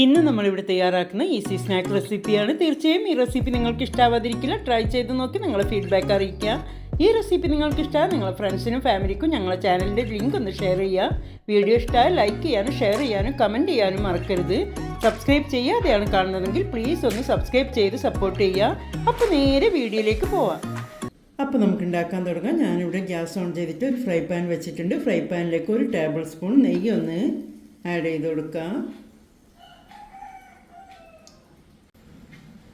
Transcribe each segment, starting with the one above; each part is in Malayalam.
ഇന്ന് നമ്മളിവിടെ തയ്യാറാക്കുന്ന ഈസി സ്നാക്ക് റെസിപ്പിയാണ് തീർച്ചയായും ഈ റെസിപ്പി നിങ്ങൾക്ക് ഇഷ്ടാവാതിരിക്കില്ല. ട്രൈ ചെയ്ത് നോക്കി നിങ്ങളെ ഫീഡ്ബാക്ക് അറിയിക്കുക. ഈ റെസിപ്പി നിങ്ങൾക്ക് ഇഷ്ടമായ നിങ്ങളെ ഫ്രണ്ട്സിനും ഫാമിലിക്കും ഞങ്ങളെ ചാനലിന്റെ ലിങ്ക് ഒന്ന് ഷെയർ ചെയ്യുക. വീഡിയോ ഇഷ്ടമായ ലൈക്ക് ചെയ്യാനും ഷെയർ ചെയ്യാനും കമന്റ് ചെയ്യാനും മറക്കരുത്. സബ്സ്ക്രൈബ് ചെയ്യാതെയാണ് കാണുന്നതെങ്കിൽ പ്ലീസ് ഒന്ന് സബ്സ്ക്രൈബ് ചെയ്ത് സപ്പോർട്ട് ചെയ്യുക. അപ്പോൾ നേരെ വീഡിയോയിലേക്ക് പോവാം. അപ്പോൾ നമുക്ക് ഉണ്ടാക്കാൻ തുടങ്ങാം. ഞാനിവിടെ ഗ്യാസ് ഓൺ ചെയ്തിട്ട് ഒരു ഫ്രൈ പാൻ വെച്ചിട്ടുണ്ട്. ഫ്രൈ പാനിലേക്ക് ഒരു ടേബിൾ സ്പൂൺ നെയ്യ് ഒന്ന് ആഡ് ചെയ്ത് കൊടുക്കാം.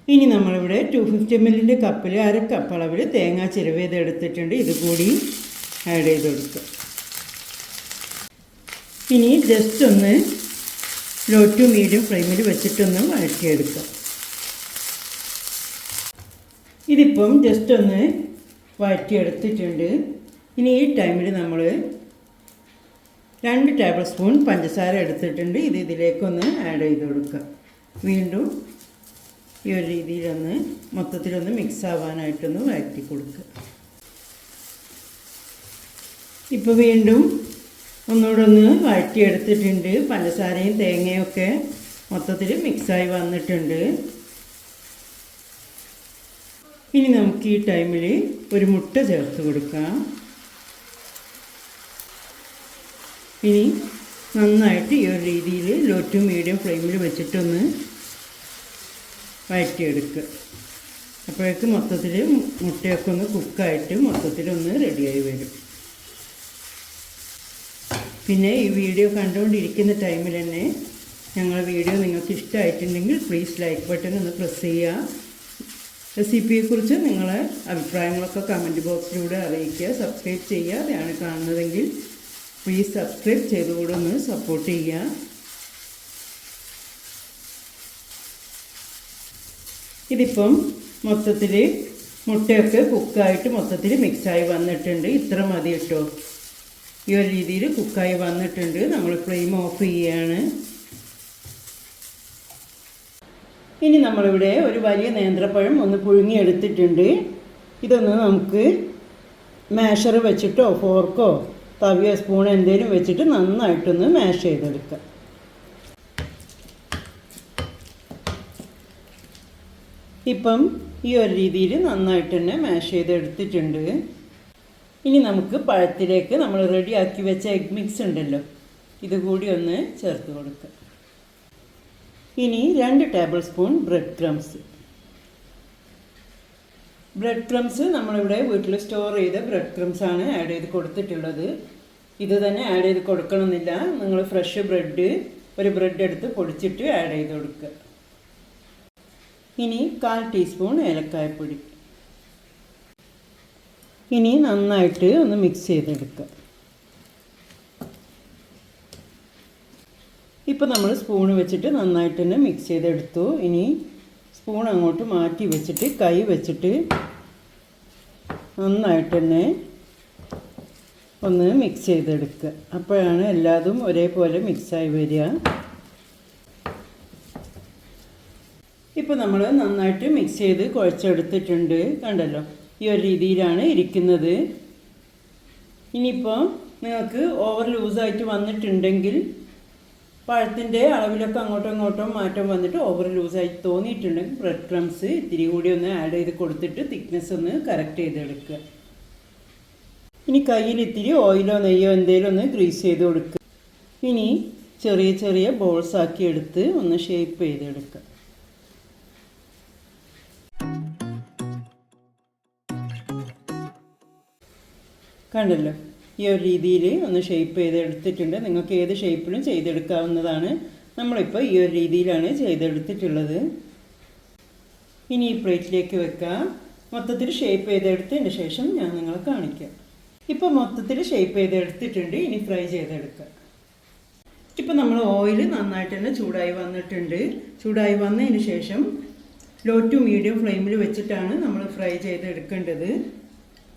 ഇനി നമ്മളിവിടെ ടു ഫിഫ്റ്റി എം എല്ലിന്റെ കപ്പിൽ അര കപ്പ് അളവിൽ തേങ്ങ ചിരവേത് എടുത്തിട്ടുണ്ട്. ഇതുകൂടി ആഡ് ചെയ്ത് കൊടുക്കുക. ഇനി ജസ്റ്റ് ഒന്ന് ലോ ടു മീഡിയം ഫ്ലെയിമിൽ വെച്ചിട്ടൊന്ന് വഴറ്റിയെടുക്കാം ഇതിപ്പം ജസ്റ്റ് ഒന്ന് വഴറ്റിയെടുത്തിട്ടുണ്ട്. ഇനി ഈ ടൈമിൽ നമ്മൾ രണ്ട് ടേബിൾ സ്പൂൺ പഞ്ചസാര എടുത്തിട്ടുണ്ട്. ഇത് ഇതിലേക്കൊന്ന് ആഡ് ചെയ്ത് കൊടുക്കുക. വീണ്ടും ഈ ഒരു രീതിയിലൊന്ന് മൊത്തത്തിലൊന്ന് മിക്സ് ആവാനായിട്ടൊന്ന് വഴറ്റി കൊടുക്കുക. ഇപ്പോൾ വീണ്ടും ഒന്നുകൂടെ ഒന്ന് വഴറ്റിയെടുത്തിട്ടുണ്ട്. പഞ്ചസാരയും തേങ്ങയും ഒക്കെ മൊത്തത്തിൽ മിക്സായി വന്നിട്ടുണ്ട്. ഇനി നമുക്ക് ഈ ടൈമിൽ ഒരു മുട്ട ചേർത്ത് കൊടുക്കാം. ഇനി നന്നായിട്ട് ഈ ഒരു രീതിയിൽ ലോ ടു മീഡിയം ഫ്ലെയിമിൽ വെച്ചിട്ടൊന്ന് വഴറ്റിയെടുക്കുക അപ്പോഴേക്ക് മൊത്തത്തിൽ മുട്ടയൊക്കെ ഒന്ന് കുക്കായിട്ട് മൊത്തത്തിലൊന്ന് റെഡിയായി വരും. പിന്നെ ഈ വീഡിയോ കണ്ടുകൊണ്ടിരിക്കുന്ന ടൈമിൽ തന്നെ ഞങ്ങളുടെ വീഡിയോ നിങ്ങൾക്ക് ഇഷ്ടമായിട്ടുണ്ടെങ്കിൽ പ്ലീസ് ലൈക്ക് ബട്ടൺ ഒന്ന് പ്രസ് ചെയ്യുക റെസിപ്പിയെക്കുറിച്ച് നിങ്ങളെ അഭിപ്രായങ്ങളൊക്കെ കമന്റ് ബോക്സിലൂടെ അറിയിക്കുക. സബ്സ്ക്രൈബ് ചെയ്യുക അതാണ് കാണുന്നതെങ്കിൽ പ്ലീസ് സബ്സ്ക്രൈബ് ചെയ്തുകൂടെ ഒന്ന് സപ്പോർട്ട് ചെയ്യുക. ഇതിപ്പം മൊത്തത്തിൽ മുട്ടയൊക്കെ കുക്കായിട്ട് മൊത്തത്തിൽ മിക്സായി വന്നിട്ടുണ്ട്. ഇത്ര മതി കേട്ടോ. ഈ ഒരു രീതിയിൽ കുക്കായി വന്നിട്ടുണ്ട്. നമ്മൾ ഫ്ലെയിം ഓഫ് ചെയ്യുകയാണ് ഇനി നമ്മളിവിടെ ഒരു വലിയ നേന്ത്രപ്പഴം ഒന്ന് പുഴുങ്ങിയെടുത്തിട്ടുണ്ട്. ഇതൊന്ന് നമുക്ക് മാഷർ വെച്ചിട്ടോ ഫോർക്കോ തവിയോ സ്പൂൺ എന്തെങ്കിലും വെച്ചിട്ട് നന്നായിട്ടൊന്ന് മാഷ് ചെയ്തെടുക്കാം. ഇപ്പം ഈ ഒരു രീതിയിൽ നന്നായിട്ട് തന്നെ മാഷ് ചെയ്തെടുത്തിട്ടുണ്ട്. ഇനി നമുക്ക് പഴത്തിലേക്ക് നമ്മൾ റെഡി ആക്കി വെച്ച എഗ് മിക്സ് ഉണ്ടല്ലോ. ഇതുകൂടി ഒന്ന് ചേർത്ത് കൊടുക്കുക ഇനി രണ്ട് tablespoon bread crumbs bread crumbs നമ്മളിവിടെ വീട്ടിൽ സ്റ്റോർ ചെയ്ത ബ്രെഡ് ക്രംസ് ആണ് ആഡ് ചെയ്ത് കൊടുത്തിട്ടുള്ളത്. ഇത് തന്നെ ആഡ് ചെയ്ത് കൊടുക്കണമെന്നില്ല. നിങ്ങൾ ഫ്രഷ് ബ്രെഡ് ഒരു ബ്രെഡ് എടുത്ത് പൊടിച്ചിട്ട് ആഡ് ചെയ്ത് കൊടുക്കുക ഇനി കാൽ ടീസ്പൂൺ ഏലക്കായപ്പൊടി. ഇനി നന്നായിട്ട് ഒന്ന് മിക്സ് ചെയ്തെടുക്കുക. ഇപ്പോൾ നമ്മൾ സ്പൂൺ വെച്ചിട്ട് നന്നായിട്ട് തന്നെ മിക്സ് ചെയ്തെടുത്തു. ഇനി സ്പൂൺ അങ്ങോട്ട് മാറ്റി വെച്ചിട്ട് കൈ വെച്ചിട്ട് നന്നായിട്ട് തന്നെ ഒന്ന് മിക്സ് ചെയ്തെടുക്കുക. അപ്പോഴാണ് എല്ലാതും ഒരേപോലെ മിക്സായി വരിക. ഇപ്പോൾ നമ്മൾ നന്നായിട്ട് മിക്സ് ചെയ്ത് കുഴച്ചെടുത്തിട്ടുണ്ട്. കണ്ടല്ലോ? ഈ ഒരു രീതിയിലാണ് ഇരിക്കുന്നത്. ഇനിയിപ്പോൾ നിങ്ങൾക്ക് ഓവർ ലൂസായിട്ട് വന്നിട്ടുണ്ടെങ്കിൽ പഴത്തിന്റെ അളവിലൊക്കെ അങ്ങോട്ടും ഇങ്ങോട്ടും മാറ്റം വന്നിട്ട് ഓവർ ലൂസായി തോന്നിയിട്ടുണ്ടെങ്കിൽ ബ്രെഡ് ക്രംസ് ഇത്തിരി കൂടി ഒന്ന് ആഡ് ചെയ്ത് കൊടുത്തിട്ട് തിക്നെസ് ഒന്ന് കറക്റ്റ് ചെയ്തെടുക്കുക. ഇനി കയ്യിൽ ഇത്തിരി ഓയിലോ നെയ്യോ എന്തെങ്കിലും ഒന്ന് ഗ്രീസ് ചെയ്ത് കൊടുക്കുക. ഇനി ചെറിയ ചെറിയ ബോൾസ് ആക്കി എടുത്ത് ഒന്ന് ഷേപ്പ് ചെയ്തെടുക്കുക. കണ്ടല്ലോ. ഈ ഒരു രീതിയിൽ ഒന്ന് ഷേപ്പ് ചെയ്തെടുത്തിട്ടുണ്ട്. നിങ്ങൾക്ക് ഏത് ഷേപ്പിലും ചെയ്തെടുക്കാവുന്നതാണ്. നമ്മളിപ്പോൾ ഈ ഒരു രീതിയിലാണ് ചെയ്തെടുത്തിട്ടുള്ളത്. ഇനി ഈ പ്ലേറ്റിലേക്ക് വെക്കാം. മൊത്തത്തിൽ ഷേപ്പ് ചെയ്തെടുത്തതിന് ശേഷം ഞാൻ നിങ്ങളെ കാണിക്കാം. ഇപ്പോൾ മൊത്തത്തിൽ ഷേപ്പ് ചെയ്തെടുത്തിട്ടുണ്ട്. ഇനി ഫ്രൈ ചെയ്തെടുക്കാം. ഇപ്പം നമ്മൾ ഓയിൽ നന്നായിട്ട് തന്നെ ചൂടായി വന്നിട്ടുണ്ട്. ചൂടായി വന്നതിന് ശേഷം ലോ ടു മീഡിയം ഫ്ലെയിമിൽ വെച്ചിട്ടാണ് നമ്മൾ ഫ്രൈ ചെയ്തെടുക്കേണ്ടത്.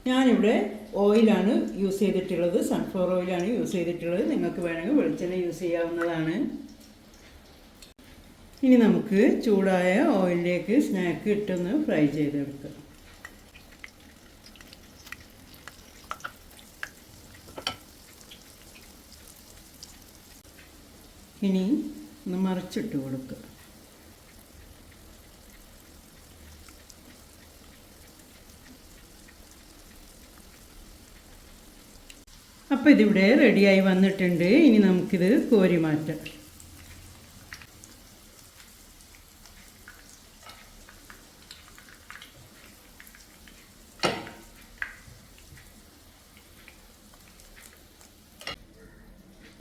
ഞാനിവിടെ ഓയിലാണ് യൂസ് ചെയ്തിട്ടുള്ളത് സൺഫ്ലവർ ഓയിലാണ് യൂസ് ചെയ്തിട്ടുള്ളത്. നിങ്ങൾക്ക് വേണമെങ്കിൽ വെളിച്ചെണ്ണ യൂസ് ചെയ്യാവുന്നതാണ്. ഇനി നമുക്ക് ചൂടായ ഓയിലിലേക്ക് സ്നാക്ക് ഇട്ടൊന്ന് ഫ്രൈ ചെയ്തെടുക്കാം. ഇനി ഒന്ന് മറിച്ചിട്ട് കൊടുക്കുക അപ്പോൾ ഇതിവിടെ റെഡിയായി വന്നിട്ടുണ്ട്. ഇനി നമുക്കിത് കോരി മാറ്റാം.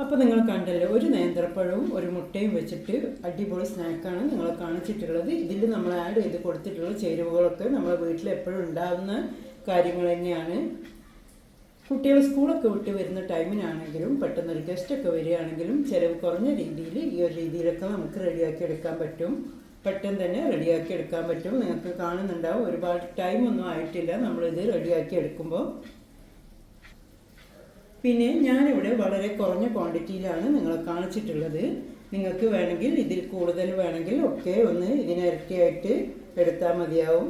അപ്പോൾ നിങ്ങൾ കണ്ടല്ലോ ഒരു നേന്ത്രപ്പഴവും ഒരു മുട്ടയും വെച്ചിട്ട് അടിപൊളി സ്നാക്കാണ് നിങ്ങൾ കാണിച്ചിട്ടുള്ളത്. ഇതിൽ നമ്മൾ ആഡ് ചെയ്ത് കൊടുത്തിട്ടുള്ള ചേരുവകളൊക്കെ നമ്മളെ വീട്ടിൽ എപ്പോഴും ഉണ്ടാകുന്ന കാര്യങ്ങൾ തന്നെയാണ്. കുട്ടികൾ സ്കൂളൊക്കെ വിട്ട് വരുന്ന ടൈമിനാണെങ്കിലും പെട്ടെന്നൊരു ഗസ്റ്റൊക്കെ വരികയാണെങ്കിലും ചിലവ് കുറഞ്ഞ രീതിയിൽ ഈ ഒരു രീതിയിലൊക്കെ നമുക്ക് റെഡിയാക്കി എടുക്കാൻ പറ്റും. പെട്ടെന്ന് തന്നെ റെഡിയാക്കി എടുക്കാൻ പറ്റും. നിങ്ങൾക്ക് കാണുന്നുണ്ടാവും. ഒരുപാട് ടൈമൊന്നും ആയിട്ടില്ല. നമ്മളിത് റെഡിയാക്കി എടുക്കുമ്പോൾ പിന്നെ ഞാനിവിടെ വളരെ കുറഞ്ഞ ക്വാണ്ടിറ്റിയിലാണ് നിങ്ങളെ കാണിച്ചിട്ടുള്ളത്. നിങ്ങൾക്ക് വേണമെങ്കിൽ ഇതിൽ കൂടുതൽ വേണമെങ്കിൽ ഒക്കെ ഒന്ന് ഇതിനിരട്ടിയായിട്ട് എടുത്താൽ മതിയാവും.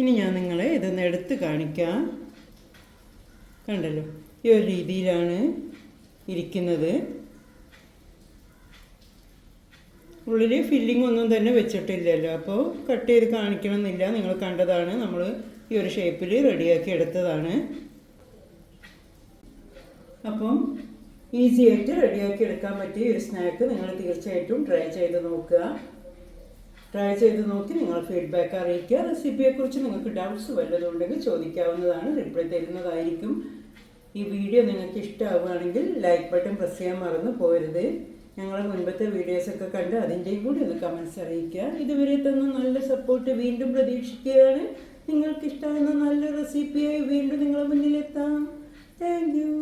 ഇനി ഞാൻ നിങ്ങളെ ഇതൊന്ന് എടുത്ത് കാണിക്കാം. കണ്ടല്ലോ? ഈ ഒരു രീതിയിലാണ് ഇരിക്കുന്നത്. ഉള്ളിൽ ഫില്ലിംഗ് ഒന്നും തന്നെ വെച്ചിട്ടില്ലല്ലോ. അപ്പോൾ കട്ട് ചെയ്ത് കാണിക്കണമെന്നില്ല. നിങ്ങൾ കണ്ടതാണ് നമ്മൾ ഈ ഒരു ഷേപ്പിൽ റെഡിയാക്കി എടുത്തതാണ്. അപ്പം ഈസിയായിട്ട് റെഡിയാക്കി എടുക്കാൻ പറ്റിയ ഒരു സ്നാക്ക് നിങ്ങൾ തീർച്ചയായിട്ടും ട്രൈ ചെയ്ത് നോക്കുക. ട്രൈ ചെയ്ത് നോക്കി നിങ്ങൾ ഫീഡ്ബാക്ക് അറിയിക്കുക. റെസിപ്പിയെക്കുറിച്ച് നിങ്ങൾക്ക് ഡൗട്ട്സ് വല്ലതുണ്ടെങ്കിൽ ചോദിക്കാവുന്നതാണ്. റിപ്ലൈ തരുന്നതായിരിക്കും. ഈ വീഡിയോ നിങ്ങൾക്ക് ഇഷ്ടമാവുകയാണെങ്കിൽ ലൈക്ക് ബട്ടൺ പ്രസ് ചെയ്യാൻ മറന്നു പോരുത് ഞങ്ങളെ മുൻപത്തെ വീഡിയോസൊക്കെ കണ്ട് അതിന്റെയും കൂടി ഒന്ന് കമൻസ് അറിയിക്കുക. ഇതുവരെ തന്ന നല്ല സപ്പോർട്ട് വീണ്ടും പ്രതീക്ഷിക്കുകയാണ്. നിങ്ങൾക്ക് ഇഷ്ടമാകുന്ന നല്ല റെസിപ്പിയായി വീണ്ടും നിങ്ങളുടെ മുന്നിലെത്താം. Thank you